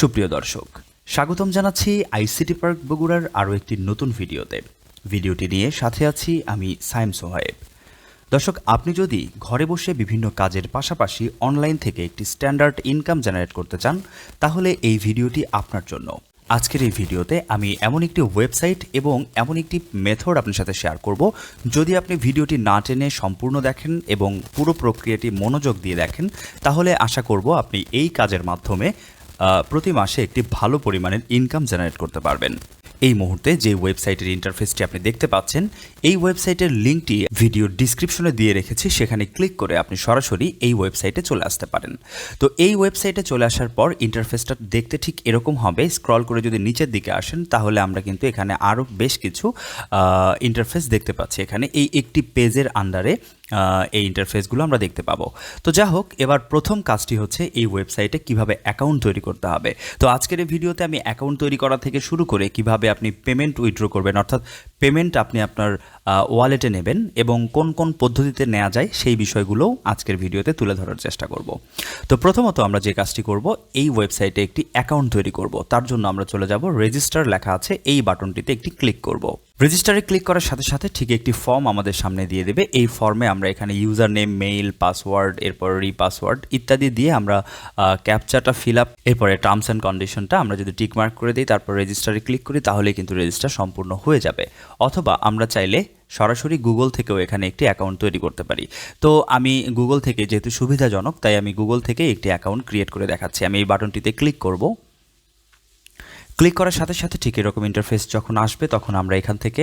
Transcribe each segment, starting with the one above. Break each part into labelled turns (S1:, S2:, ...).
S1: সুপ্রিয় দর্শক, স্বাগতম জানাচ্ছি আইসিটি পার্ক বগুড়ার আরও একটি নতুন ভিডিওতে। ভিডিওটি নিয়ে সাথে আছি আমি সাইম সোহায়েব। দর্শক, আপনি যদি ঘরে বসে বিভিন্ন কাজের পাশাপাশি অনলাইন থেকে একটি স্ট্যান্ডার্ড ইনকাম জেনারেট করতে চান, তাহলে এই ভিডিওটি আপনার জন্য। আজকের এই ভিডিওতে আমি এমন একটি ওয়েবসাইট এবং এমন একটি মেথড আপনার সাথে শেয়ার করব। যদি আপনি ভিডিওটি না টেনে সম্পূর্ণ দেখেন এবং পুরো প্রক্রিয়াটি মনোযোগ দিয়ে দেখেন, তাহলে আশা করব আপনি এই কাজের মাধ্যমে প্রতি মাসে একটি ভালো পরিমাণের ইনকাম জেনারেট করতে পারবেন। এই মুহূর্তে যে ওয়েবসাইটের ইন্টারফেসটি আপনি দেখতে পাচ্ছেন, এই ওয়েবসাইটের লিঙ্কটি ভিডিও ডিসক্রিপশনে দিয়ে রেখেছি, সেখানে ক্লিক করে আপনি সরাসরি এই ওয়েবসাইটে চলে আসতে পারেন। তো এই ওয়েবসাইটে চলে আসার পর ইন্টারফেসটা দেখতে ঠিক এরকম হবে স্ক্রল করে যদি নিচের দিকে আসেন, তাহলে আমরা কিন্তু এখানে আরও বেশ কিছু ইন্টারফেস দেখতে পাচ্ছি। এখানে এই একটি পেজের আন্ডারে এই ইন্টারফেসগুলো আমরা দেখতে পাবো। তো যা হোক এবার প্রথম কাজটি হচ্ছে এই ওয়েবসাইটে কীভাবে অ্যাকাউন্ট তৈরি করতে হবে। তো আজকের এই ভিডিওতে আমি অ্যাকাউন্ট তৈরি করা থেকে শুরু করে কীভাবে আপনি পেমেন্ট উইথড্র করবেন, অর্থাৎ পেমেন্ট আপনি আপনার ওয়ালেটে নেবেন এবং কোন কোন পদ্ধতিতে নেওয়া যায় সেই বিষয়গুলোও আজকের ভিডিওতে তুলে ধরার চেষ্টা করব। তো প্রথমত আমরা যে কাজটি করব, এই ওয়েবসাইটে একটি অ্যাকাউন্ট তৈরি করব। তার জন্য আমরা চলে যাব রেজিস্টার লেখা আছে, এই বাটনটিতে একটি ক্লিক করব। রেজিস্টারে ক্লিক করার সাথে সাথে ঠিক একটি ফর্ম আমাদের সামনে দিয়ে দেবে। এই ফর্মে আমরা এখানে ইউজার নেম মেইল পাসওয়ার্ড এরপর রি পাসওয়ার্ড ইত্যাদি দিয়ে আমরা ক্যাপচাটা ফিল আপ এরপরে টার্মস অ্যান্ড কন্ডিশনটা আমরা যদি টিকমার্ক করে দিই, তারপর রেজিস্টারে ক্লিক করি তাহলে কিন্তু রেজিস্টার সম্পূর্ণ হয়ে যাবে। অথবা আমরা চাইলে সরাসরি গুগল থেকেও এখানে একটি অ্যাকাউন্ট তৈরি করতে পারি। তো আমি গুগল থেকে যেহেতু সুবিধাজনক, তাই আমি গুগল থেকে একটি অ্যাকাউন্ট ক্রিয়েট করে দেখাচ্ছি। আমি এই বাটনটিতে ক্লিক করব। ক্লিক করার সাথে সাথে ঠিক এরকম ইন্টারফেস যখন আসবে, তখন আমরা এখান থেকে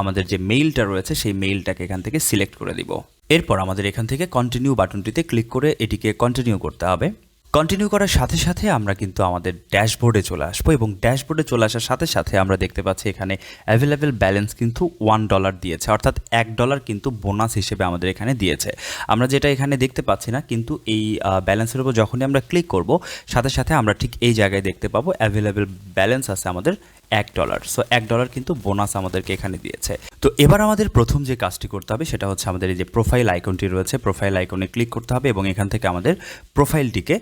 S1: আমাদের যে মেইলটা রয়েছে, সেই মেইলটাকে এখান থেকে সিলেক্ট করে দিব। এরপর আমাদের এখান থেকে কন্টিনিউ বাটনটিতে ক্লিক করে এটিকে কন্টিনিউ করতে হবে। কন্টিনিউ করার সাথে সাথে আমরা কিন্তু আমাদের ড্যাশবোর্ডে চলে আসব এবং ড্যাশবোর্ডে চলে আসার সাথে সাথে আমরা দেখতে পাচ্ছি এখানে অ্যাভেলেবেল ব্যালেন্স কিন্তু ওয়ান ডলার দিয়েছে, অর্থাৎ এক ডলার কিন্তু বোনাস হিসেবে আমাদের এখানে দিয়েছে। আমরা যেটা এখানে দেখতে পাচ্ছি না, কিন্তু এই ব্যালেন্সের উপর যখনই আমরা ক্লিক করব, সাথে সাথে আমরা ঠিক এই জায়গায় দেখতে পাবো অ্যাভেলেবেল ব্যালেন্স আছে আমাদের এক ডলার সো এক ডলার কিন্তু বোনাস আমাদেরকে এখানে দিয়েছে। তো এবার আমাদের প্রথম যে কাজটি করতে হবে, সেটা হচ্ছে আমাদের এই যে প্রোফাইল আইকনটি রয়েছে প্রোফাইল আইকনে ক্লিক করতে হবে এবং এখান থেকে আমাদের প্রোফাইলটিকে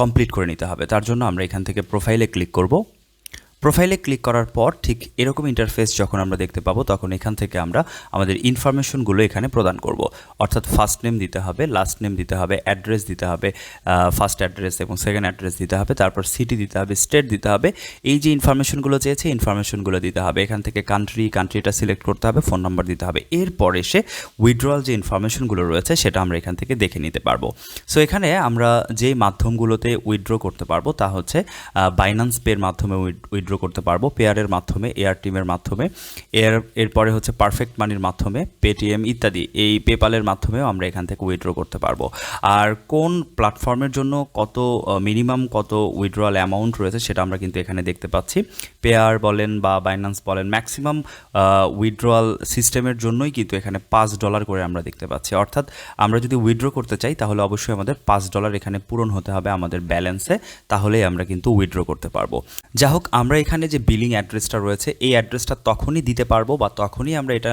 S1: কমপ্লিট করে নিতে হবে। তার জন্য আমরা এখান থেকে প্রোফাইলে ক্লিক করব। প্রোফাইলে ক্লিক করার পর ঠিক এরকম ইন্টারফেস যখন আমরা দেখতে পাবো, তখন এখান থেকে আমরা আমাদের ইনফরমেশনগুলো এখানে প্রদান করব। অর্থাৎ ফার্স্ট নেম দিতে হবে লাস্ট নেম দিতে হবে অ্যাড্রেস দিতে হবে ফার্স্ট অ্যাড্রেস এবং সেকেন্ড অ্যাড্রেস দিতে হবে, তারপর সিটি দিতে হবে স্টেট দিতে হবে। এই যে ইনফরমেশনগুলো চেয়েছে ইনফরমেশনগুলো দিতে হবে। এখান থেকে কান্ট্রি কান্ট্রিটা সিলেক্ট করতে হবে ফোন নাম্বার দিতে হবে। এরপর এসে উইথড্রয়াল যে ইনফরমেশনগুলো রয়েছে, সেটা আমরা এখান থেকে দেখে নিতে পারব। সো এখানে আমরা যেই মাধ্যমগুলোতে উইথড্র করতে পারব, তা হচ্ছে বাইন্যান্স পের মাধ্যমে উইথড্র করতে পারব পেয়ারের মাধ্যমে, এয়ার টিমের মাধ্যমে, এর, এরপরে হচ্ছে পারফেক্ট মানির মাধ্যমে, পেটিএম ইত্যাদি, এই পেপালের মাধ্যমেও আমরা এখান থেকে উইথড্র করতে পারব। আর কোন প্ল্যাটফর্মের জন্য কত মিনিমাম কত উইথড্রয়াল অ্যামাউন্ট রয়েছে সেটা আমরা কিন্তু এখানে দেখতে পাচ্ছি। পেয়ার বলেন বা বাইন্যান্স বলেন, ম্যাক্সিমাম উইথড্রয়াল সিস্টেমের জন্যই কিন্তু এখানে পাঁচ ডলার করে আমরা দেখতে পাচ্ছি। অর্থাৎ আমরা যদি উইথড্র করতে চাই, তাহলে অবশ্যই আমাদের পাঁচ ডলার এখানে পূরণ হতে হবে আমাদের ব্যালেন্সে, তাহলেই আমরা কিন্তু উইথড্র করতে পারব। যা হোক আমরা এখানে যে বিলিং অ্যাড্রেসটা রয়েছে, এই অ্যাড্রেসটা তখনই দিতে পারব বা তখনই আমরা এটা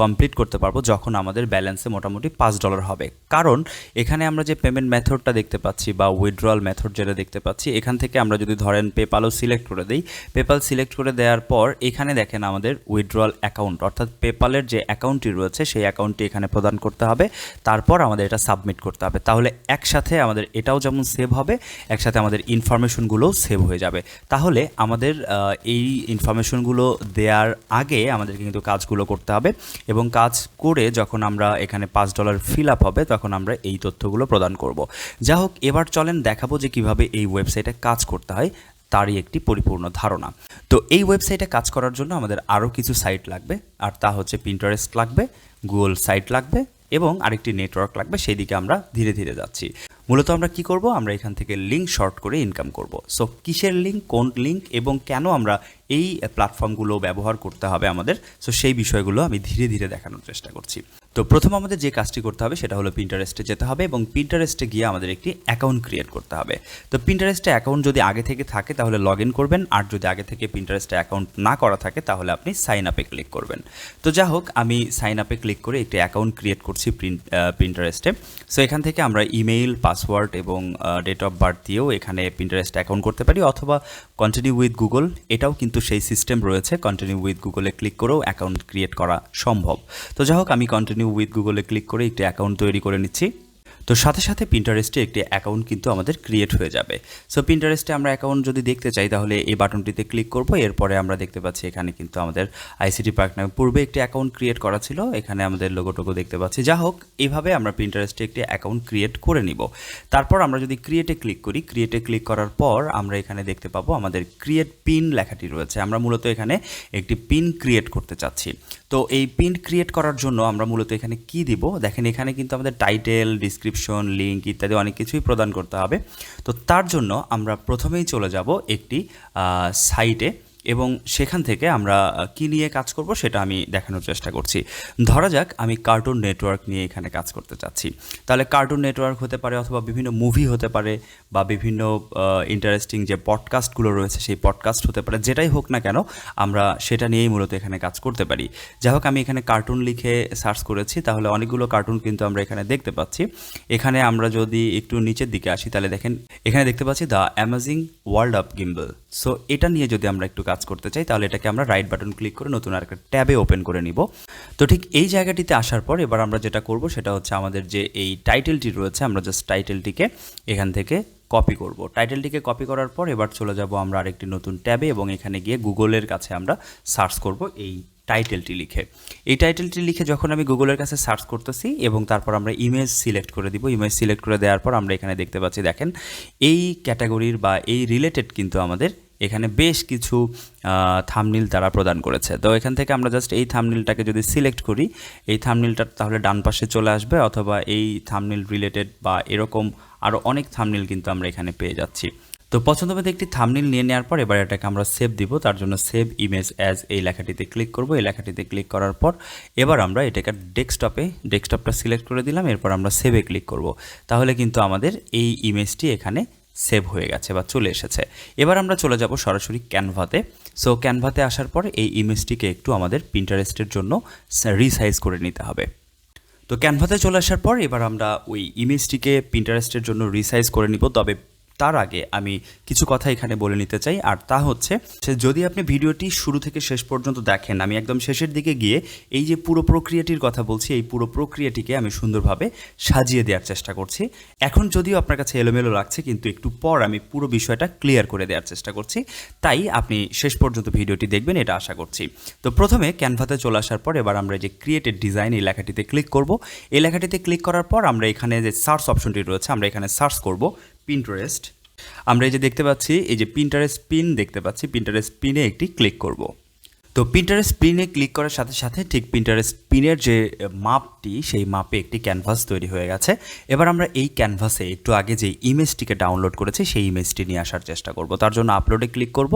S1: কমপ্লিট করতে পারব যখন আমাদের ব্যালেন্সে মোটামুটি পাঁচ ডলার হবে। কারণ এখানে আমরা যে পেমেন্ট মেথডটা দেখতে পাচ্ছি বা উইথড্রয়াল মেথড যেটা দেখতে পাচ্ছি, এখান থেকে আমরা যদি ধরেন পেপালও সিলেক্ট করে দিই পেপাল সিলেক্ট করে দেওয়ার পর এখানে দেখেন আমাদের উইথড্রয়াল অ্যাকাউন্ট অর্থাৎ পেপালের যে অ্যাকাউন্টটি রয়েছে, সেই অ্যাকাউন্টটি এখানে প্রদান করতে হবে। তারপর আমাদের এটা সাবমিট করতে হবে। তাহলে একসাথে আমাদের এটাও যেমন সেভ হবে, একসাথে আমাদের ইনফরমেশনগুলোও সেভ হয়ে যাবে। তাহলে আমাদের আহ, এই ইনফরমেশনগুলো দেওয়ার আগে আমাদেরকে কিন্তু কাজগুলো করতে হবে এবং কাজ করে যখন আমরা এখানে পাঁচ ডলার ফিল আপ হবে তখন আমরা এই তথ্যগুলো প্রদান করব। যা হোক এবার চলেন দেখাবো যে কীভাবে এই ওয়েবসাইটে কাজ করতে হয় তারই একটি পরিপূর্ণ ধারণা। তো এই ওয়েবসাইটে কাজ করার জন্য আমাদের আরও কিছু সাইট লাগবে আর তা হচ্ছে পিন্টারেস্ট লাগবে গুগল সাইট লাগবে এবং আরেকটি নেটওয়ার্ক লাগবে সেই দিকে আমরা ধীরে ধীরে যাচ্ছি। মূলত আমরা কি করব? আমরা এখান থেকে লিঙ্ক শর্ট করে ইনকাম করব। সো কিসের লিঙ্ক কোন লিঙ্ক এবং কেন আমরা এই প্ল্যাটফর্মগুলো ব্যবহার করতে হবে আমাদের? সো সেই বিষয়গুলো আমি ধীরে ধীরে দেখানোর চেষ্টা করছি। তো প্রথম আমাদের যে কাজটি করতে হবে সেটা হলো পিন্টারেস্টে যেতে হবে এবং পিন্টারেস্টে গিয়ে আমাদের একটি অ্যাকাউন্ট ক্রিয়েট করতে হবে। তো পিন্টারেস্টে অ্যাকাউন্ট যদি আগে থেকে থাকে তাহলে লগ ইন করবেন, আর যদি আগে থেকে পিন্টারেস্টে অ্যাকাউন্ট না করা থাকে তাহলে আপনি সাইন আপে ক্লিক করবেন। তো যা হোক, আমি সাইন আপে ক্লিক করে একটি অ্যাকাউন্ট ক্রিয়েট করছি পিন্টারেস্টে সো এখান থেকে আমরা ইমেইল পাসওয়ার্ড এবং ডেট অফ বার্থ দিয়েও এখানে পিন্টারেস্ট অ্যাকাউন্ট করতে পারি, অথবা কন্টিনিউ উইথ গুগল এটাও কিন্তু সেই সিস্টেম রয়েছে কন্টিনিউ উইথ গুগলে ক্লিক করেও অ্যাকাউন্ট ক্রিয়েট করা সম্ভব। তো যাই হোক, আমি কন্টিনিউ উইথ গুগলে ক্লিক করে একটি অ্যাকাউন্ট তৈরি করে নিচ্ছি। তো সাথে সাথে পিন্টারেস্টে একটি অ্যাকাউন্ট কিন্তু আমাদের ক্রিয়েট হয়ে যাবে। সো পিন্টারেস্টে আমরা অ্যাকাউন্ট যদি দেখতে চাই, তাহলে এই বাটনটিতে ক্লিক করব। এরপরে আমরা দেখতে পাচ্ছি এখানে কিন্তু আমাদের আইসিটি পার্ক নামে পূর্বে একটি অ্যাকাউন্ট ক্রিয়েট করা ছিল। এখানে আমাদের লোগো টোগো দেখতে পাচ্ছি। যা হোক এইভাবে আমরা পিন্টারেস্টে একটি অ্যাকাউন্ট ক্রিয়েট করে নিব। তারপর আমরা যদি ক্রিয়েটে ক্লিক করি ক্রিয়েটে ক্লিক করার পর আমরা এখানে দেখতে পাবো আমাদের ক্রিয়েট পিন লেখাটি রয়েছে। আমরা মূলত এখানে একটি পিন ক্রিয়েট করতে চাচ্ছি। তো এই পিন ক্রিয়েট করার জন্য আমরা মূলত এখানে কি দিব? দেখেন, এখানে কিন্তু আমাদের টাইটেল ডিসক্রিপশন লিঙ্ক ইত্যাদি অনেক কিছুই প্রদান করতে হবে। তো তার জন্য আমরা প্রথমেই চলে যাব একটি সাইটে এবং সেখান থেকে আমরা কি নিয়ে কাজ করব সেটা আমি দেখানোর চেষ্টা করছি। ধরা যাক আমি কার্টুন নেটওয়ার্ক নিয়ে এখানে কাজ করতে চাচ্ছি। তাহলে কার্টুন নেটওয়ার্ক হতে পারে অথবা বিভিন্ন মুভি হতে পারে বা বিভিন্ন ইন্টারেস্টিং যে পডকাস্টগুলো রয়েছে সেই পডকাস্ট হতে পারে, যেটাই হোক না কেন আমরা সেটা নিয়েই মূলত এখানে কাজ করতে পারি। যাই হোক, আমি এখানে কার্টুন লিখে সার্চ করেছি, তাহলে অনেকগুলো কার্টুন কিন্তু আমরা এখানে দেখতে পাচ্ছি। এখানে আমরা যদি একটু নিচের দিকে আসি, তাহলে দেখেন, এখানে দেখতে পাচ্ছি the amazing world of gimbal so এটা নিয়ে যদি আমরা একটু কাজ করতে চাই, তাহলে এটাকে আমরা রাইট বাটন ক্লিক করে নতুন আর একটা ট্যাবে ওপেন করে নিব। তো ঠিক এই জায়গাটিতে আসার পর এবার আমরা যেটা করব, সেটা হচ্ছে আমাদের যে এই টাইটেলটি রয়েছে, আমরা জাস্ট টাইটেলটিকে এখান থেকে কপি করব। টাইটেলটিকে কপি করার পর এবার চলে যাব আমরা আরেকটি নতুন ট্যাবে এবং এখানে গিয়ে গুগলের কাছে আমরা সার্চ করব এই টাইটেলটি লিখে। এই টাইটেলটি লিখে যখন আমি গুগলের কাছে সার্চ করতেছি এবং তারপর আমরা ইমেজ সিলেক্ট করে দিব ইমেজ সিলেক্ট করে দেওয়ার পর আমরা এখানে দেখতে পাচ্ছি, দেখেন, এই ক্যাটাগরির বা এই রিলেটেড কিন্তু আমাদের এখানে বেশ কিছু থামনিল তারা প্রদান করেছে। তো এখান থেকে আমরা জাস্ট এই থামনিলটাকে যদি সিলেক্ট করি, এই থামনিলটা তাহলে ডান পাশে চলে আসবে অথবা এই থামনিল রিলেটেড বা এরকম আরও অনেক থামনিল কিন্তু আমরা এখানে পেয়ে যাচ্ছি। তো পছন্দ মতো একটি থামনিল নিয়ে নেওয়ার পর এবার এটাকে আমরা সেভ দিব। তার জন্য সেভ ইমেজ অ্যাজ এই লেখাটিতে ক্লিক করব। এই লেখাটিতে ক্লিক করার পর এবার আমরা এটাকে ডেস্কটপে ডেস্কটপটা সিলেক্ট করে দিলাম। এরপর আমরা সেভে ক্লিক করব। তাহলে কিন্তু আমাদের এই ইমেজটি এখানে সেভ হয়ে গেছে বা চলে এসেছে। এবার আমরা চলে যাব সরাসরি ক্যানভাতে সো ক্যানভাতে আসার পর এই ইমেজটিকে একটু আমাদের প্রিন্টারেস্টের জন্য রিসাইজ করে নিতে হবে। তো ক্যানভাতে চলে আসার পর এবার আমরা ওই ইমেজটিকে প্রিন্টারেস্টের জন্য রিসাইজ করে নিব। তবে তার আগে আমি কিছু কথা এখানে বলে নিতে চাই। আর তা হচ্ছে যদি আপনি ভিডিওটি শুরু থেকে শেষ পর্যন্ত দেখেন, আমি একদম শেষের দিকে গিয়ে এই যে পুরো প্রক্রিয়াটির কথা বলছি, এই পুরো প্রক্রিয়াটিকে আমি সুন্দরভাবে সাজিয়ে দেওয়ার চেষ্টা করছি। এখন যদিও আপনার কাছে এলোমেলো লাগছে, কিন্তু একটু পর আমি পুরো বিষয়টা ক্লিয়ার করে দেওয়ার চেষ্টা করছি। তাই আপনি শেষ পর্যন্ত ভিডিওটি দেখবেন, এটা আশা করছি। তো প্রথমে ক্যানভাতে চলে আসার পর এবার আমরা যে ক্রিয়েটেড ডিজাইন এই লেখাটিতে ক্লিক করব। এই লেখাটিতে ক্লিক করার পর আমরা এখানে যে সার্চ অপশনটি রয়েছে, আমরা এখানে সার্চ করব। পিন্টারেস্ট আমরা এই যে দেখতে পাচ্ছি, এই যে পিন্টারেস্ট পিন দেখতে পাচ্ছি পিন্টারেস্ট পিনে একটি ক্লিক করব। তো পিন্টারেস্ট পিনে ক্লিক করার সাথে সাথে ঠিক পিন্টারেস্ট পিনের যে মাপটি, সেই মাপে একটি ক্যানভাস তৈরি হয়ে গেছে। এবার আমরা এই ক্যানভাসে একটু আগে যে ইমেজটিকে ডাউনলোড করেছি, সেই ইমেজটি নিয়ে আসার চেষ্টা করব। তার জন্য আপলোডে ক্লিক করব,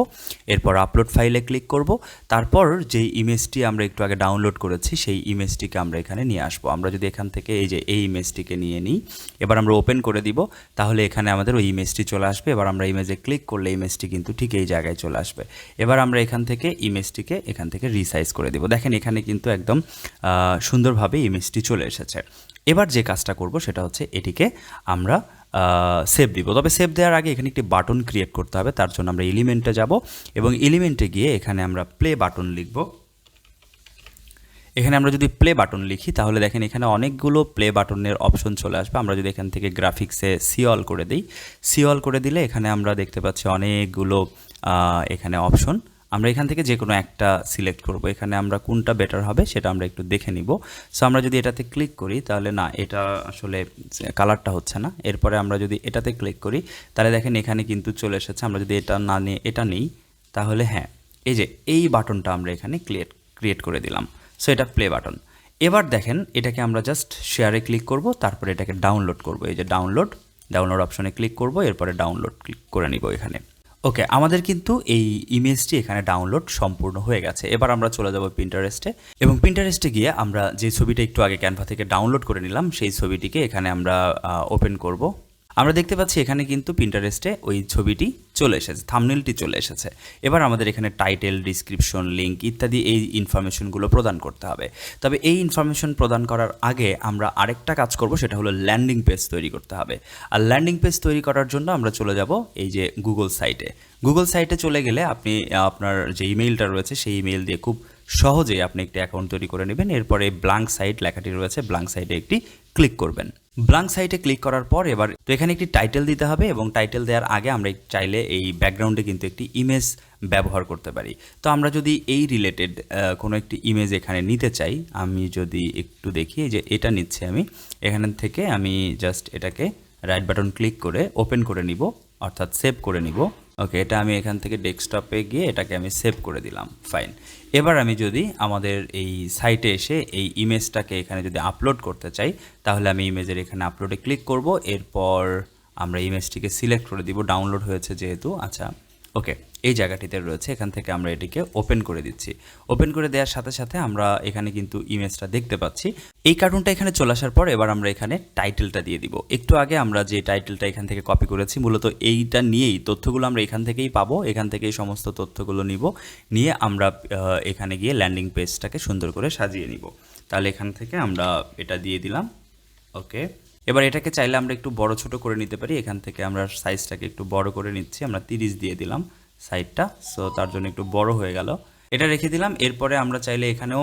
S1: এরপর আপলোড ফাইলে ক্লিক করব, তারপর যে ইমেজটি আমরা একটু আগে ডাউনলোড করেছি, সেই ইমেজটিকে আমরা এখানে নিয়ে আসব। আমরা যদি এখান থেকে এই যে, এই ইমেজটিকে নিয়ে নিই, এবার আমরা ওপেন করে দিব, তাহলে এখানে আমাদের ওই ইমেজটি চলে আসবে। এবার আমরা ইমেজে ক্লিক করলে ইমেজটি কিন্তু ঠিক এই জায়গায় চলে আসবে। এবার আমরা এখান থেকে ইমেজটিকে এখান থেকে রিসাইজ করে দিব। দেখেন এখানে কিন্তু একদম সুন্দরভাবে ইমেজটি চলে এসেছে। এবার যে কাজটা করব সেটা হচ্ছে এটিকে আমরা সেভ দিব। তবে সেভ দেওয়ার আগে এখানে একটি বাটন ক্রিয়েট করতে হবে, তার জন্য আমরা এলিমেন্টে যাব এবং এলিমেন্টে গিয়ে এখানে আমরা প্লে বাটন লিখব। এখানে আমরা যদি প্লে বাটন লিখি, তাহলে দেখেন এখানে অনেকগুলো প্লে বাটনের অপশন চলে আসবে। আমরা যদি এখান থেকে গ্রাফিক্সে সিওল করে দিই সিওল করে দিলে এখানে আমরা দেখতে পাচ্ছি অনেকগুলো এখানে অপশন আমরা এখান থেকে যে কোনো একটা সিলেক্ট করব। এখানে আমরা কোনটা বেটার হবে সেটা আমরা একটু দেখে নিব। সো আমরা যদি এটাতে ক্লিক করি, তাহলে না, এটা আসলে কালারটা হচ্ছে না। এরপরে আমরা যদি এটাতে ক্লিক করি, তাহলে দেখেন এখানে কিন্তু চলে এসেছে। আমরা যদি এটা না নিয়ে, এটা নেই, তাহলে হ্যাঁ এই যে এই বাটনটা আমরা এখানে ক্রিয়েট ক্রিয়েট করে দিলাম। সো এটা প্লে বাটন এবার দেখেন, এটাকে আমরা জাস্ট শেয়ারে ক্লিক করব, তারপরে এটাকে ডাউনলোড করব। এই যে ডাউনলোড ডাউনলোড অপশনে ক্লিক করব, এরপরে ডাউনলোড ক্লিক করে নিব এখানে। ওকে আমাদের কিন্তু এই ইমেজটি এখানে ডাউনলোড সম্পূর্ণ হয়ে গেছে। এবার আমরা চলে যাব প্রিন্টারেস্টে এবং প্রিন্টারেস্টে গিয়ে আমরা যে ছবিটা একটু আগে ক্যানভা থেকে ডাউনলোড করে নিলাম, সেই ছবিটিকে এখানে আমরা ওপেন করব। আমরা দেখতে পাচ্ছি এখানে কিন্তু পিন্টারেস্টে ওই ছবিটি চলে এসেছে থামনেলটি চলে এসেছে। এবার আমাদের এখানে টাইটেল ডিসক্রিপশন লিঙ্ক ইত্যাদি এই ইনফরমেশনগুলো প্রদান করতে হবে। তবে এই ইনফরমেশন প্রদান করার আগে আমরা আরেকটা কাজ করব, সেটা হলো ল্যান্ডিং পেজ তৈরি করতে হবে। আর ল্যান্ডিং পেজ তৈরি করার জন্য আমরা চলে যাব এই যে গুগল সাইটে গুগল সাইটে চলে গেলে আপনি, আপনার যে ইমেইলটা রয়েছে, সেই ইমেইল দিয়ে খুব সহজেই আপনি একটি অ্যাকাউন্ট তৈরি করে নেবেন। এরপরে ব্লাঙ্ক সাইট লেখাটি রয়েছে ব্লাঙ্ক সাইটে একটি ক্লিক করবেন। ব্লাঙ্ক সাইটে ক্লিক করার পর এবার তো এখানে একটি টাইটেল দিতে হবে এবং টাইটেল দেওয়ার আগে আমরা চাইলে এই ব্যাকগ্রাউন্ডে কিন্তু একটি ইমেজ ব্যবহার করতে পারি। তো আমরা যদি এই রিলেটেড কোনো একটি ইমেজ এখানে নিতে চাই, আমি যদি একটু দেখি যে এটা নিচ্ছে আমি, এখান থেকে আমি জাস্ট এটাকে রাইট বাটন ক্লিক করে ওপেন করে নিব, অর্থাৎ সেভ করে নিব। ওকে এটা আমি এখান থেকে ডেস্কটপে গিয়ে এটাকে আমি সেভ করে দিলাম ফাইন এবার আমি যদি আমাদের এই সাইটে এসে এই ইমেজটাকে এখানে যদি আপলোড করতে চাই, তাহলে আমি ইমেজের এখানে আপলোডে ক্লিক করব, এরপর আমরা ইমেজটিকে সিলেক্ট করে দিব ডাউনলোড হয়েছে যেহেতু আচ্ছা। ওকে, এই জায়গাটিতে রয়েছে, এখান থেকে আমরা এটিকে ওপেন করে দিচ্ছি। ওপেন করে দেওয়ার সাথে সাথে আমরা এখানে কিন্তু ইমেজটা দেখতে পাচ্ছি। এই কার্টুনটা এখানে চলে আসার পর এবার আমরা এখানে টাইটেলটা দিয়ে দিব। একটু আগে আমরা যে টাইটেলটা এখান থেকে কপি করেছি, মূলত এইটা নিয়েই তথ্যগুলো আমরা এখান থেকেই পাবো। এখান থেকেই সমস্ত তথ্যগুলো নিব, নিয়ে আমরা এখানে গিয়ে ল্যান্ডিং পেজটাকে সুন্দর করে সাজিয়ে নিব। তাহলে এখান থেকে আমরা এটা দিয়ে দিলাম। ওকে। এবার এটাকে চাইলে আমরা একটু বড় ছোট করে নিতে পারি। এখান থেকে আমরা সাইজটাকে একটু বড় করে নিচ্ছি। আমরা তিরিশ দিয়ে দিলাম সাইডটা সো তার জন্য একটু বড় হয়ে গেল। এটা রেখে দিলাম। এরপরে আমরা চাইলে এখানেও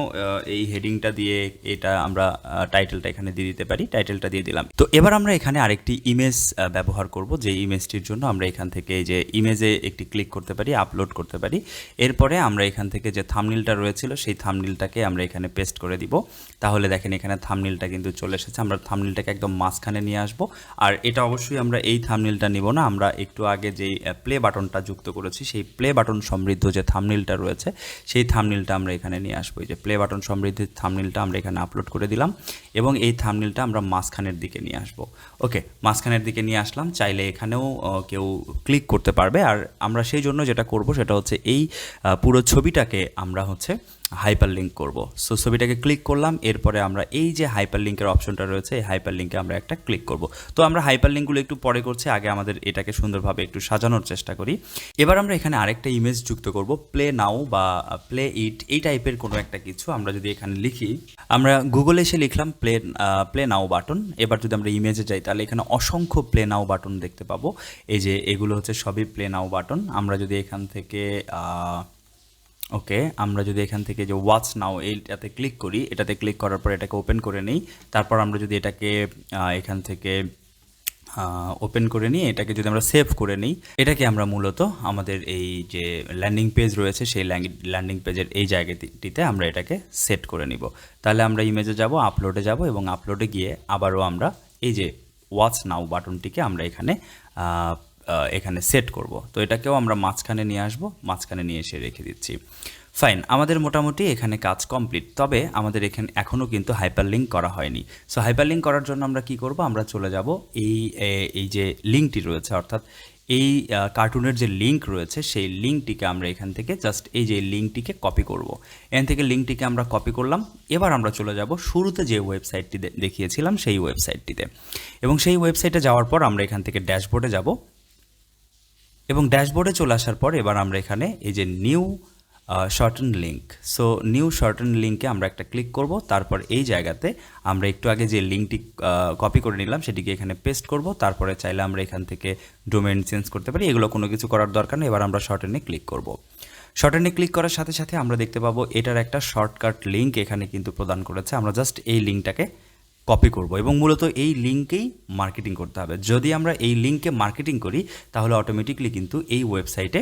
S1: এই হেডিংটা দিয়ে এটা আমরা টাইটেলটা এখানে দিয়ে দিতে পারি। টাইটেলটা দিয়ে দিলাম। তো এবার আমরা এখানে আরেকটি ইমেজ ব্যবহার করব যে ইমেজটির জন্য আমরা এখান থেকে যে ইমেজে একটি ক্লিক করতে পারি আপলোড করতে পারি। এরপরে আমরা এখান থেকে যে থামনিলটা রয়েছিল, সেই থামনিলটাকে আমরা এখানে পেস্ট করে দিব। তাহলে দেখেন এখানে থামনিলটা কিন্তু চলে এসেছে। আমরা থামনিলটাকে একদম মাঝখানে নিয়ে আসব। আর এটা অবশ্যই আমরা এই থামনিলটা নিব না। আমরা একটু আগে যেই প্লে বাটনটা যুক্ত করেছি, সেই প্লে বাটন সমৃদ্ধ যে থামনিলটা রয়েছে সেই থামনিলটা আমরা এখানে নিয়ে আসব। এই যে প্লে বাটন সমৃদ্ধির থামনিলটা আমরা এখানে আপলোড করে দিলাম এবং এই থামনিলটা আমরা মাঝখানের দিকে নিয়ে আসব। ওকে, মাঝখানের দিকে নিয়ে আসলাম, চাইলে এখানেও কেউ ক্লিক করতে পারবে। আর আমরা সেই জন্য যেটা করব সেটা হচ্ছে এই পুরো ছবিটাকে আমরা হচ্ছে হাইপার লিঙ্ক করব। সো ছবিটাকে ক্লিক করলাম, এরপরে আমরা এই যে হাইপার লিঙ্কের অপশনটা রয়েছে, এই হাইপার লিঙ্কে আমরা একটা ক্লিক করব। তো আমরা হাইপার লিঙ্কগুলো একটু পরে করছি, আগে আমাদের এটাকে সুন্দরভাবে একটু সাজানোর চেষ্টা করি। এবার আমরা এখানে আরেকটা ইমেজ যুক্ত করব প্লে নাও বা প্লে ইট এই টাইপের কোনো একটা কিছু আমরা যদি এখানে লিখি। আমরা গুগলে এসে লিখলাম প্লে প্লে নাও বাটন এবার যদি আমরা ইমেজে যাই, তাহলে এখানে অসংখ্য প্লে নাও বাটন দেখতে পাবো। এই যে এগুলো হচ্ছে সবই প্লে নাও বাটন আমরা যদি এখান থেকে ওকে, আমরা যদি এখান থেকে যে ওয়াচ নাও এইটাতে ক্লিক করি, এটাতে ক্লিক করার পর এটাকে ওপেন করে নিই, তারপর আমরা যদি এটাকে এখান থেকে ওপেন করে নিই, এটাকে যদি আমরা সেভ করে নিই, এটাকে আমরা মূলত আমাদের এই যে ল্যান্ডিং পেজ রয়েছে, সেই ল্যান্ডিং পেজের এই জায়গাটিতে আমরা এটাকে সেট করে নিব। তাহলে আমরা ইমেজে যাব আপলোডে যাব এবং আপলোডে গিয়ে আবারও আমরা এই যে ওয়াচ নাও বাটনটিকে আমরা এখানে এখানে সেট করব। তো এটাকেও আমরা মাঝখানে নিয়ে আসব, মাঝখানে নিয়ে এসে রেখে দিচ্ছি। ফাইন আমাদের মোটামুটি এখানে কাজ কমপ্লিট তবে আমাদের এখানে এখনও কিন্তু হাইপার লিঙ্ক করা হয়নি। সো হাইপার লিঙ্ক করার জন্য আমরা কি করব? আমরা চলে যাব এই এই যে লিঙ্কটি রয়েছে, অর্থাৎ এই কার্টুনের যে লিঙ্ক রয়েছে, সেই লিঙ্কটিকে আমরা এখান থেকে জাস্ট এই যে লিঙ্কটিকে কপি করব। এখান থেকে লিঙ্কটিকে আমরা কপি করলাম। এবার আমরা চলে যাব শুরুতে যে ওয়েবসাইটটি দেখিয়েছিলাম, সেই ওয়েবসাইটটিতে এবং সেই ওয়েবসাইটে যাওয়ার পর আমরা এখান থেকে ড্যাশবোর্ডে যাব। এবং ড্যাশবোর্ডে চলে আসার পর এবার আমরা এখানে এই যে new shorten link so new shorten লিঙ্কে আমরা একটা ক্লিক করব, তারপর এই জায়গাতে আমরা একটু আগে যে লিঙ্কটি কপি করে নিলাম, সেটিকে এখানে পেস্ট করব, তারপরে চাইলে আমরা এখান থেকে ডোমেন চেঞ্জ করতে পারি। এগুলো কোনো কিছু করার দরকার নেই, এবার আমরা শর্টনে ক্লিক করব। শর্টনে ক্লিক করার সাথে সাথে আমরা দেখতে পাবো, এটার একটা শর্টকাট লিঙ্ক এখানে কিন্তু প্রদান করেছে। আমরা জাস্ট এই লিঙ্কটাকে কপি করব এবং মূলত এই লিঙ্কেই মার্কেটিং করতে হবে। যদি আমরা এই লিঙ্কে মার্কেটিং করি, তাহলে অটোমেটিকলি কিন্তু এই ওয়েবসাইটে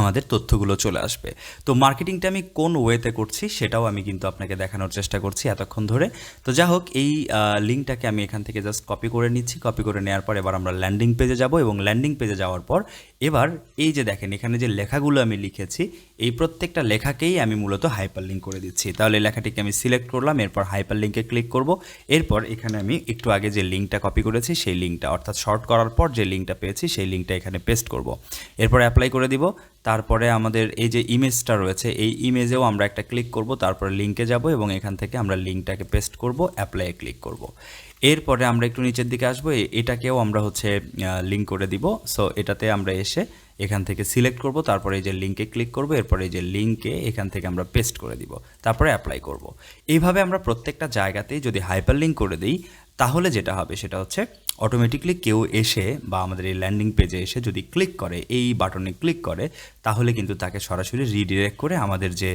S1: আমাদের তথ্যগুলো চলে আসবে। তো মার্কেটিংটা আমি কোন ওয়েতে করছি সেটাও আমি কিন্তু আপনাকে দেখানোর চেষ্টা করছি এতক্ষণ ধরে। তো যা হোক, এই লিঙ্কটাকে আমি এখান থেকে জাস্ট কপি করে নিচ্ছি। কপি করে নেওয়ার পর এবার আমরা ল্যান্ডিং পেজে যাব এবং ল্যান্ডিং পেজে যাওয়ার পর এবার এই যে দেখেন, এখানে যে লেখাগুলো আমি লিখেছি, এই প্রত্যেকটা লেখাকেই আমি মূলত হাইপার লিঙ্ক করে দিচ্ছি। তাহলে লেখাটিকে আমি সিলেক্ট করলাম, এরপর হাইপার লিঙ্কে ক্লিক করব। এরপর এখানে আমি একটু আগে যে লিঙ্কটা কপি করেছি, সেই লিঙ্কটা অর্থাৎ শর্ট করার পর যে লিঙ্কটা পেয়েছি, সেই লিঙ্কটা এখানে পেস্ট করব। এরপর অ্যাপ্লাই করে দিব। তারপরে আমাদের এই যে ইমেজটা রয়েছে, এই ইমেজেও আমরা একটা ক্লিক করব, তারপরে লিঙ্কে যাব এবং এখান থেকে আমরা লিঙ্কটাকে পেস্ট করব, অ্যাপ্লাইয়ে ক্লিক করব। এরপরে আমরা একটু নিচের দিকে আসব। এটাকেও আমরা হচ্ছে লিঙ্ক করে দিব। সো এটাতে আমরা এসে এখান থেকে সিলেক্ট করব। তারপরে এই যে লিঙ্কে ক্লিক করব। এরপরে এই যে লিঙ্কে এখান থেকে আমরা পেস্ট করে দিব। তারপরে অ্যাপ্লাই করব। এইভাবে আমরা প্রত্যেকটা জায়গাতেই যদি হাইপার লিঙ্ক করে দিই, তাহলে যেটা হবে সেটা হচ্ছে অটোমেটিকলি কেউ এসে বা আমাদের এই ল্যান্ডিং পেজে এসে যদি ক্লিক করে, এই বাটনে ক্লিক করে, তাহলে কিন্তু তাকে সরাসরি রিডিরেক্ট করে আমাদের যে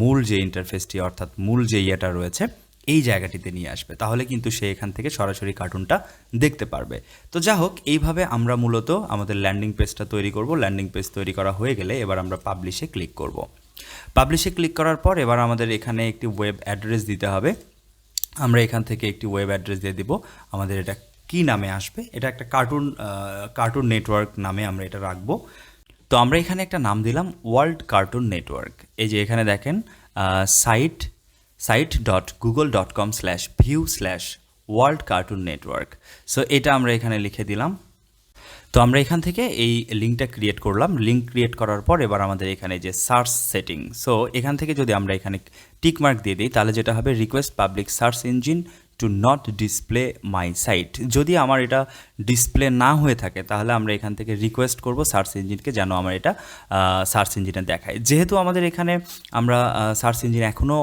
S1: মূল যে ইন্টারফেসটি অর্থাৎ মূল যে ইয়েটা রয়েছে এই জায়গাটিতে নিয়ে আসবে, তাহলে কিন্তু সে এখান থেকে সরাসরি কার্টুনটা দেখতে পারবে। তো যা হোক, এইভাবে আমরা মূলত আমাদের ল্যান্ডিং পেজটা তৈরি করব। ল্যান্ডিং পেজ তৈরি করা হয়ে গেলে এবার আমরা পাবলিশে ক্লিক করব। পাবলিশে ক্লিক করার পর এবার আমাদের এখানে একটি ওয়েব অ্যাড্রেস দিতে হবে। আমরা এখান থেকে একটি ওয়েব অ্যাড্রেস দিয়ে দিব। আমাদের এটা কি নামে আসবে? এটা একটা কার্টুন কার্টুন নেটওয়ার্ক নামে আমরা এটা রাখব। তো আমরা এখানে একটা নাম দিলাম ওয়ার্ল্ড কার্টুন নেটওয়ার্ক এই যে এখানে দেখেন site site dot Google dot com slash view slash world cartoon network so এটা আমরা এখানে লিখে দিলাম। তো আমরা এখান থেকে এই লিঙ্কটা ক্রিয়েট করলাম। লিঙ্ক ক্রিয়েট করার পর এবার আমাদের এখানে যে সার্চ সেটিং সো এখান থেকে যদি আমরা এখানে টিক মার্ক দিয়ে দিই, তাহলে যেটা হবে request public search engine to not display my site যদি আমার এটা ডিসপ্লে না হয়ে থাকে, তাহলে আমরা এখান থেকে রিকোয়েস্ট করব সার্চ ইঞ্জিনকে যেন আমার এটা সার্চ ইঞ্জিনে দেখায় যেহেতু আমাদের এখানে আমরা সার্চ ইঞ্জিন এখনও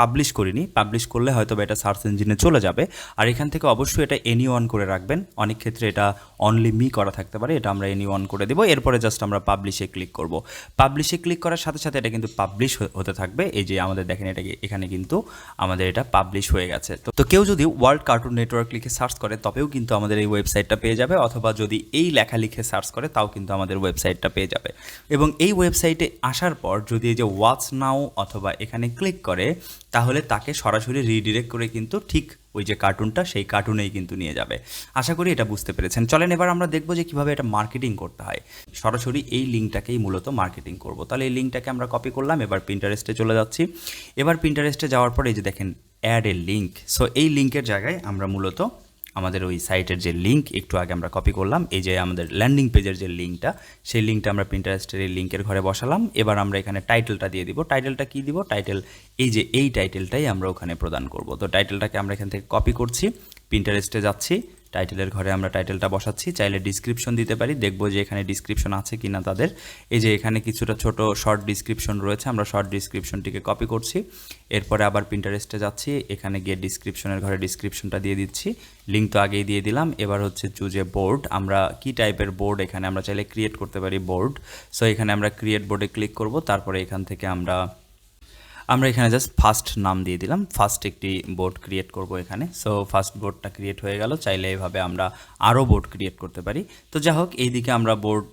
S1: পাবলিশ করিনি পাবলিশ করলে হয়তো এটা সার্চ ইঞ্জিনে চলে যাবে। আর এখান থেকে অবশ্যই এটা এনি অন করে রাখবেন। অনেক ক্ষেত্রে এটা অনলি মি করা থাকতে পারে, এটা আমরা এনি অন করে দেবো। এরপরে জাস্ট আমরা পাবলিশে ক্লিক করব। পাবলিশে ক্লিক করার সাথে সাথে এটা কিন্তু পাবলিশ হতে থাকবে। এই যে আমাদের দেখেন এটা এখানে কিন্তু আমাদের এটা পাবলিশ হয়ে গেছে। তো তো কেউ যদি ওয়ার্ল্ড কার্টুন নেটওয়ার্ক লিখে সার্চ করে, তবেও কিন্তু আমাদের এই ওয়েবসাইটটা পেয়ে যাবে, অথবা যদি এই লেখা লিখে সার্চ করে, তাও কিন্তু আমাদের ওয়েবসাইটটা পেয়ে যাবে। এবং এই ওয়েবসাইটে আসার পর যদি এই যে ওয়াচ নাও অথবা এখানে ক্লিক করে, তাহলে তাকে সরাসরি রিডিরেক্ট করে কিন্তু ঠিক ওই যে কার্টুনটা সেই কার্টুনেই কিন্তু নিয়ে যাবে। আশা করি এটা বুঝতে পেরেছেন। চলেন এবার আমরা দেখব যে কীভাবে এটা মার্কেটিং করতে হয়। সরাসরি এই লিঙ্কটাকেই মূলত মার্কেটিং করব। তাহলে এই লিঙ্কটাকে আমরা কপি করলাম, এবার প্রিন্টারেস্টে চলে যাচ্ছি। এবার প্রিন্টারেস্টে যাওয়ার পরে এই যে দেখেন অ্যাড এ লিঙ্ক সো এই লিঙ্কের জায়গায় আমরা মূলত আমাদের ওই সাইটের যে লিঙ্ক, একটু আগে আমরা কপি করলাম, এই যে আমাদের ল্যান্ডিং পেজের যে লিঙ্কটা, সেই লিঙ্কটা আমরা প্রিন্টারেস্টের এই লিঙ্কের ঘরে বসালাম। এবার আমরা এখানে টাইটেলটা দিয়ে দিব। টাইটেলটা কি দিব? টাইটেল এই যে এই টাইটেলটাই আমরা ওখানে প্রদান করব। তো টাইটেলটাকে আমরা এখান থেকে কপি করছি প্রিন্টারেস্টে যাচ্ছি। টাইটেলের ঘরে আমরা টাইটেলটা বসাচ্ছি। চাইলে ডিসক্রিপশন দিতে পারি। দেখব যে এখানে ডিসক্রিপশন আছে কি না তাদের। এই যে এখানে কিছুটা ছোট শর্ট ডিসক্রিপশন রয়েছে, আমরা শর্ট ডিসক্রিপশনটিকে কপি করছি। এরপরে আবার প্রিন্টারেস্টে যাচ্ছি। এখানে গিয়ে ডিসক্রিপশনের ঘরে ডিসক্রিপশনটা দিয়ে দিচ্ছি। লিঙ্ক তো আগেই দিয়ে দিলাম। এবার হচ্ছে চুজে বোর্ড আমরা কি টাইপের বোর্ড এখানে আমরা চাইলে ক্রিয়েট করতে পারি বোর্ড সো এখানে আমরা ক্রিয়েট বোর্ডে ক্লিক করব। তারপরে এখান থেকে আমরা আমরা এখানে জাস্ট ফার্স্ট নাম দিয়ে দিলাম। ফার্স্ট একটি বোর্ড ক্রিয়েট করব এখানে। সো ফার্স্ট বোর্ডটা ক্রিয়েট হয়ে গেল। চাইলে এভাবে আমরা আরও বোর্ড ক্রিয়েট করতে পারি। তো যা হোক, এইদিকে আমরা বোর্ড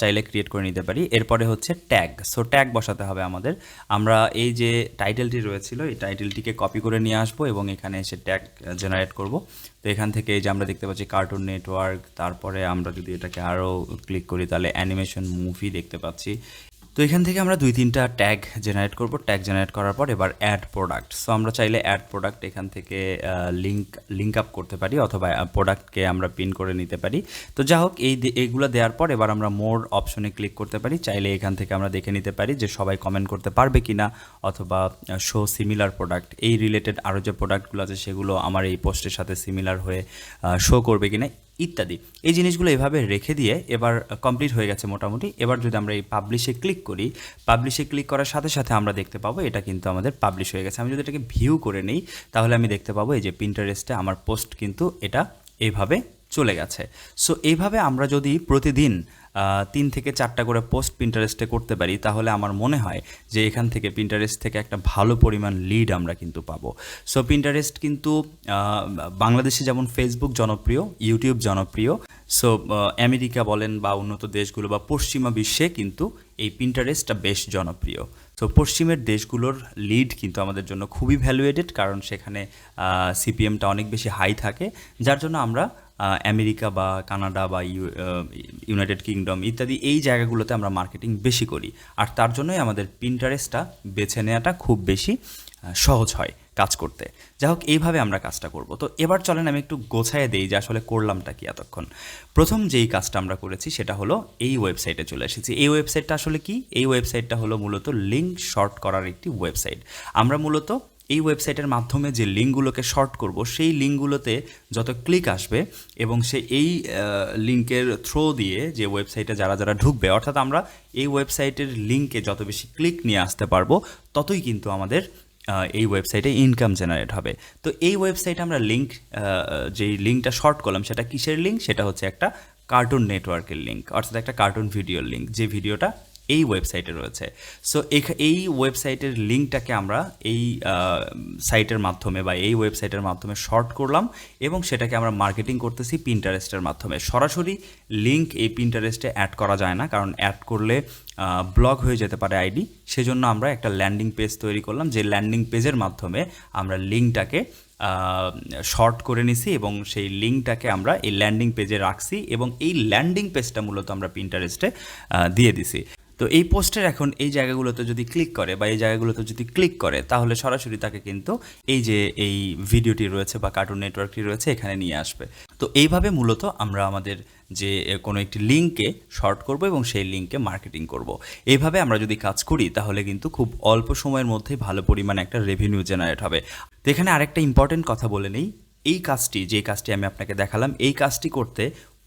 S1: চাইলে ক্রিয়েট করে নিতে পারি। এরপরে হচ্ছে ট্যাগ সো ট্যাগ বসাতে হবে আমাদের। আমরা এই যে টাইটেলটি রয়েছিল, এই টাইটেলটিকে কপি করে নিয়ে আসব এবং এখানে এসে ট্যাগ জেনারেট করব। তো এখান থেকে এই যে আমরা দেখতে পাচ্ছি কার্টুন নেটওয়ার্ক তারপরে আমরা যদি এটাকে আরও ক্লিক করি, তাহলে অ্যানিমেশন মুভি দেখতে পাচ্ছি। তো এখান থেকে আমরা দুই তিনটা ট্যাগ জেনারেট করব। ট্যাগ জেনারেট করার পর এবার অ্যাড প্রোডাক্ট সো আমরা চাইলে অ্যাড প্রোডাক্ট এখান থেকে লিঙ্ক লিঙ্ক আপ করতে পারি অথবা প্রোডাক্টকে আমরা পিন করে নিতে পারি। তো যা হোক, এই এইগুলো দেওয়ার পর এবার আমরা মোর অপশনে ক্লিক করতে পারি। চাইলে এখান থেকে আমরা দেখে নিতে পারি যে সবাই কমেন্ট করতে পারবে কি না অথবা শো সিমিলার প্রোডাক্ট এই রিলেটেড আরও যে প্রোডাক্টগুলো আছে, সেগুলো আমার এই পোস্টের সাথে সিমিলার হয়ে শো করবে কিনা। ইত্যাদি। এই জিনিসগুলো এভাবে রেখে দিয়ে এবার কমপ্লিট হয়ে গেছে মোটামুটি। এবার যদি আমরা এই পাবলিশে ক্লিক করি পাবলিশে ক্লিক করার সাথে সাথে আমরা দেখতে পাবো এটা কিন্তু আমাদের পাবলিশ হয়ে গেছে। আমি যদি এটাকে ভিউ করে নিই, তাহলে আমি দেখতে পাবো এই যে প্রিন্টারেস্টে আমার পোস্ট কিন্তু এটা এইভাবে চলে গেছে। সো এইভাবে আমরা যদি প্রতিদিন তিন থেকে চারটা করে পোস্ট প্রিন্টারেস্টে করতে পারি, তাহলে আমার মনে হয় যে এখান থেকে প্রিন্টারেস্ট থেকে একটা ভালো পরিমাণ লিড আমরা কিন্তু পাবো। সো প্রিন্টারেস্ট কিন্তু বাংলাদেশে যেমন ফেসবুক জনপ্রিয় ইউটিউব জনপ্রিয় সো আমেরিকা বলেন বা উন্নত দেশগুলো বা পশ্চিমা বিশ্বে কিন্তু এই প্রিন্টারেস্টটা বেশ জনপ্রিয়। তো পশ্চিমের দেশগুলোর লিড কিন্তু আমাদের জন্য খুবই ভ্যালুয়েটেড কারণ সেখানে সিপিএমটা অনেক বেশি হাই থাকে, যার জন্য আমরা আমেরিকা বা কানাডা বা ইউ- ইউনাইটেড কিংডম ইত্যাদি এই জায়গাগুলোতে আমরা মার্কেটিং বেশি করি। আর তার জন্যই আমাদের পিন্টারেস্টটা বেছে নেওয়াটা খুব বেশি সহজ হয় কাজ করতে। যাই হোক, এইভাবে আমরা কাজটা করব। তো এবার চলেন আমি একটু গোছায় দেই যে আসলে করলামটা কি এতক্ষণ। প্রথম যেই কাজটা আমরা করেছি সেটা হলো এই ওয়েবসাইটে চলে এসেছি। এই ওয়েবসাইটটা আসলে কি? এই ওয়েবসাইটটা হলো মূলত লিঙ্ক শর্ট করার একটি ওয়েবসাইট। আমরা মূলত এই ওয়েবসাইটের মাধ্যমে যে লিঙ্কগুলোকে শর্ট করব, সেই লিঙ্কগুলোতে যত ক্লিক আসবে এবং সে এই লিঙ্কের থ্রো দিয়ে যে ওয়েবসাইটে যারা যারা ঢুকবে, অর্থাৎ আমরা এই ওয়েবসাইটের লিঙ্কে যত বেশি ক্লিক নিয়ে আসতে পারব, ততই কিন্তু আমাদের এই ওয়েবসাইটে ইনকাম জেনারেট হবে। তো এই ওয়েবসাইটে আমরা লিঙ্ক যেই লিঙ্কটা শর্ট করলাম, সেটা কিসের লিঙ্ক সেটা হচ্ছে একটা কার্টুন নেটওয়ার্কের লিঙ্ক অর্থাৎ একটা কার্টুন ভিডিওর লিঙ্ক যে ভিডিওটা এই ওয়েবসাইটে রয়েছে। সো এই ওয়েবসাইটের লিঙ্কটাকে আমরা এই সাইটের মাধ্যমে বা এই ওয়েবসাইটের মাধ্যমে শর্ট করলাম এবং সেটাকে আমরা মার্কেটিং করতেছি পিন্টারেস্টের মাধ্যমে। সরাসরি লিঙ্ক এই পিন্টারেস্টে অ্যাড করা যায় না, কারণ অ্যাড করলে ব্লক হয়ে যেতে পারে আইডি সেজন্য আমরা একটা ল্যান্ডিং পেজ তৈরি করলাম, যে ল্যান্ডিং পেজের মাধ্যমে আমরা লিঙ্কটাকে শর্ট করে নিছি এবং সেই লিঙ্কটাকে আমরা এই ল্যান্ডিং পেজে রাখছি এবং এই ল্যান্ডিং পেজটা মূলত আমরা পিন্টারেস্টে দিয়ে দিছি। তো এই পোস্টের এখন এই জায়গাগুলোতে যদি ক্লিক করে বা এই জায়গাগুলোতে যদি ক্লিক করে, তাহলে সরাসরি তাকে কিন্তু এই যে এই ভিডিওটি রয়েছে বা কার্টুন নেটওয়ার্কটি রয়েছে এখানে নিয়ে আসবে। তো এইভাবে মূলত আমরা আমাদের যে কোনো একটি লিঙ্কে শর্ট করব এবং সেই লিঙ্কে মার্কেটিং করব। এইভাবে আমরা যদি কাজ করি, তাহলে কিন্তু খুব অল্প সময়ের মধ্যেই ভালো পরিমাণে একটা রেভিনিউ জেনারেট হবে। তো এখানে আরেকটা ইম্পর্টেন্ট কথা বলে নেই। এই কাজটি, যে কাজটি আমি আপনাকে দেখালাম, এই কাজটি করতে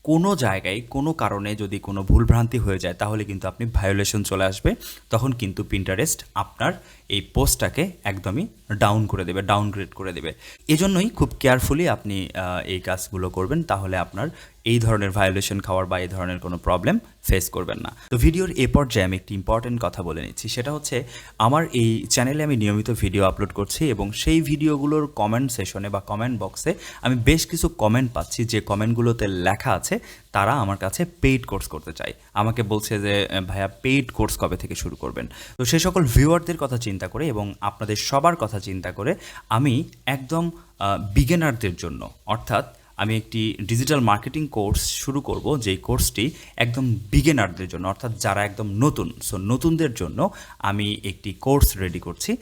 S1: কোনো জায়গায়, কোনো কারণে যদি কোনো ভুলভ্রান্তি হয়ে যায়, তাহলে কিন্তু আপনি ভায়োলেশন চলে আসবে। তখন কিন্তু পিন্টারেস্ট আপনার এই পোস্টটাকে একদমই ডাউন করে দেবে ডাউনগ্রেড করে দেবে। এজন্যই খুব কেয়ারফুলি আপনি এই কাজগুলো করবেন, তাহলে আপনার এই ধরনের ভায়োলেশন খাওয়ার বা এই ধরনের কোনো প্রবলেম ফেস করবেন না। তো ভিডিওর এ পর্যায়ে আমি একটি ইম্পর্টেন্ট কথা বলে নিচ্ছি। সেটা হচ্ছে, আমার এই চ্যানেলে আমি নিয়মিত ভিডিও আপলোড করছি এবং সেই ভিডিওগুলোর কমেন্ট সেশনে বা কমেন্ট বক্সে আমি বেশ কিছু কমেন্ট পাচ্ছি। যে কমেন্টগুলোতে লেখা আছে, তারা আমার কাছে পেইড কোর্স করতে চায়। আমাকে বলছে যে ভাইয়া পেইড কোর্স কবে থেকে শুরু করবেন? তো সেই সকল ভিউয়ারদের কথা চিন্তা করে এবং আপনাদের সবার কথা চিন্তা করে আমি একদম বিগেনারদের জন্য, অর্থাৎ আমি একটি ডিজিটাল মার্কেটিং কোর্স শুরু করব, যেই কোর্সটি একদম বিগিনারদের জন্য, অর্থাৎ যারা একদম নতুন। সো নতুনদের জন্য আমি একটি কোর্স রেডি করছি।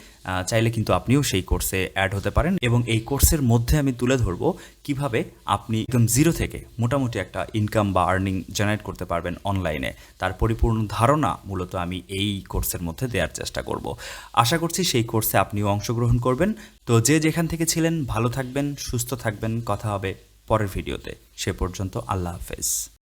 S1: চাইলে কিন্তু আপনিও সেই কোর্সে অ্যাড হতে পারেন এবং এই কোর্সের মধ্যে আমি তুলে ধরবো কীভাবে আপনি একদম জিরো থেকে মোটামুটি একটা ইনকাম বা আর্নিং জেনারেট করতে পারবেন অনলাইনে তার পরিপূর্ণ ধারণা মূলত আমি এই কোর্সের মধ্যে দেওয়ার চেষ্টা করব। আশা করছি সেই কোর্সে আপনিও অংশগ্রহণ করবেন। তো, যে যেখান থেকে ছিলেন, ভালো থাকবেন, সুস্থ থাকবেন। কথা হবে পরের ভিডিওতে। সে পর্যন্ত আল্লাহ হাফেজ।